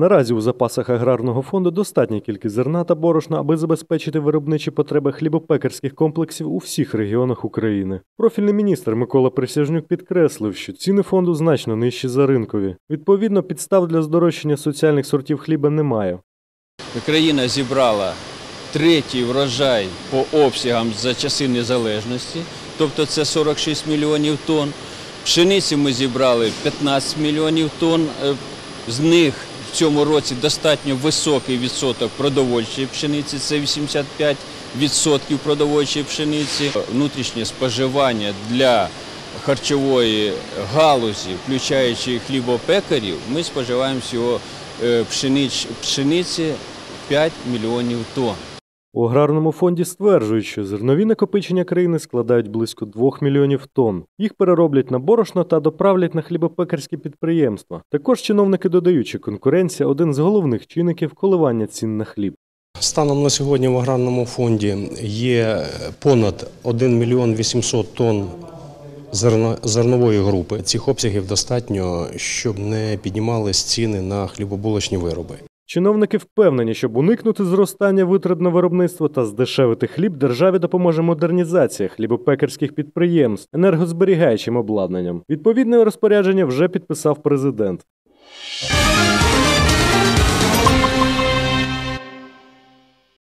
Наразі у запасах аграрного фонду достатня кількість зерна та борошна, аби забезпечити виробничі потреби хлібопекарських комплексів у всіх регіонах України. Профільний міністр Микола Присяжнюк підкреслив, що ціни фонду значно нижчі за ринкові. Відповідно, підстав для здорожчання соціальних сортів хліба немає. Країна зібрала третій врожай по обсягам за часи незалежності, тобто це 46 мільйонів тонн. Пшениці ми зібрали 15 мільйонів тонн. Е, З них в цьому році достатньо високий відсоток продовольчої пшениці, це 85% продовольчої пшениці. Внутрішнє споживання для харчової галузі, включаючи хлібопекарів, ми споживаємо всього е, пшениці 5 мільйонів тонн. У аграрному фонді стверджують, що зернові накопичення країни складають близько 2 мільйонів тонн. Їх перероблять на борошно та доправлять на хлібопекарські підприємства. Також чиновники додають, що конкуренція один з головних чинників коливання цін на хліб. Станом на сьогодні в аграрному фонді є понад 1 мільйон 800 тонн зерно- зернової групи. Цих обсягів достатньо, щоб не піднімались ціни на хлібобулочні вироби. Чиновники впевнені, щоб уникнути зростання витрат на виробництво та здешевити хліб, державі допоможе модернізація хлібопекарських підприємств енергозберігаючим обладнанням. Відповідне розпорядження вже підписав президент.